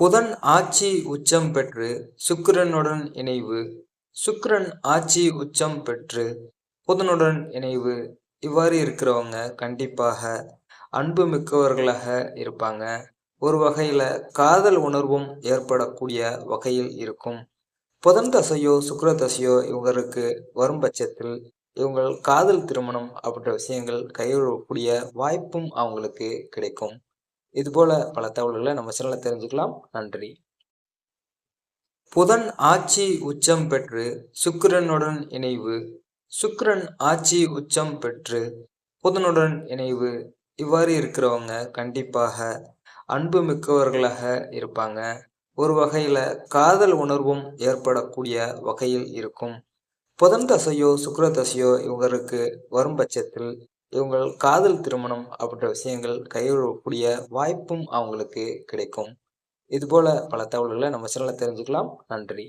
புதன் ஆட்சி உச்சம் பெற்று சுக்கிரனுடன் இணைவு. சுக்கிரன் ஆட்சி உச்சம் பெற்று புதனுடன் இணைவு. இவ்வாறு இருக்கிறவங்க கண்டிப்பாக அன்பு மிக்கவர்களாக இருப்பாங்க. ஒரு வகையில காதல் உணர்வும் ஏற்படக்கூடிய வகையில் இருக்கும். புதன் தசையோ சுக்கர தசையோ இவங்களுக்கு வரும் பட்சத்தில் இவங்கள் காதல் திருமணம் அப்படின்ற விஷயங்கள் கையொழக்கூடிய வாய்ப்பும் அவங்களுக்கு கிடைக்கும். இது போல பல தகவல்களை நம்ம சேனலில் தெரிஞ்சுக்கலாம். நன்றி. புதன் ஆட்சி உச்சம் பெற்று சுக்கிரனுடன் இணைவு. சுக்கிரன் ஆட்சி உச்சம் பெற்று புதனுடன் இணைவு. இவ்வாறு இருக்கிறவங்க கண்டிப்பாக அன்பு மிக்கவர்களாக இருப்பாங்க. ஒரு வகையில காதல் உணர்வும் ஏற்படக்கூடிய வகையில் இருக்கும். புதன் தசையோ சுக்கர தசையோ இவருக்கு வரும் பட்சத்தில் இவங்கள் காதல் திருமணம் அப்படின்ற விஷயங்கள் கையொழக்கூடிய வாய்ப்பும் அவங்களுக்கு கிடைக்கும். இதுபோல பல தகவல்களை நம்ம சேனலில் தெரிஞ்சுக்கலாம். நன்றி.